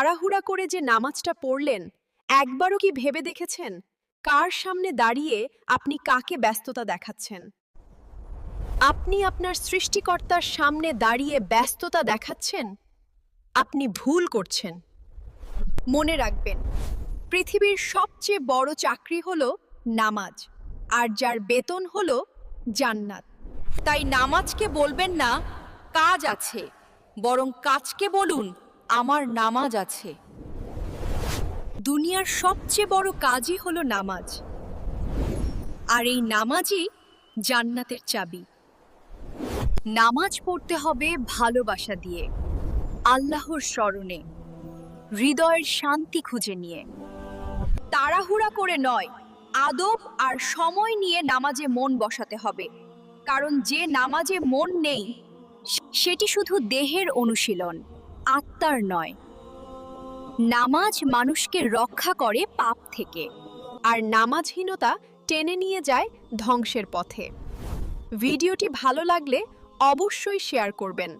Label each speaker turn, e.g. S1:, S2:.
S1: তাড়াহুড়া করে যে নামাজটা পড়লেন, একবারও কি ভেবে দেখেছেন? কার সামনে দাঁড়িয়ে আপনি কাকে ব্যস্ততা দেখাচ্ছেন? আপনি আপনার সৃষ্টিকর্তার সামনে দাঁড়িয়ে ব্যস্ততা দেখাচ্ছেন? আপনি ভুল করছেন। মনে রাখবেন, পৃথিবীর সবচেয়ে বড় চাকরি হলো নামাজ, আর যার বেতন হলো জান্নাত।
S2: তাই নামাজকে বলবেন না, কাজ আছে, বরং কাজকে বলুন আমার নামাজ আছে।
S1: দুনিয়ার সবচেয়ে বড় কাজই হলো নামাজ। আর এই নামাজই জান্নাতের চাবি। নামাজ পড়তে হবে ভালোবাসা দিয়ে, আল্লাহর স্মরণে, হৃদয়ের শান্তি খুঁজে নিয়ে। তাড়াহুড়া করে নয়, আদব আর সময় নিয়ে নামাজে মন বসাতে হবে। কারণ যে নামাজে মন নেই সেটি শুধু দেহের অনুশীলন। আত্মার নয়। নামাজ মানুষকে রক্ষা করে পাপ থেকে, আর নামাজহীনতা টেনে নিয়ে যায় ধ্বংসের পথে। ভিডিওটি ভালো লাগলে অবশ্যই শেয়ার করবেন।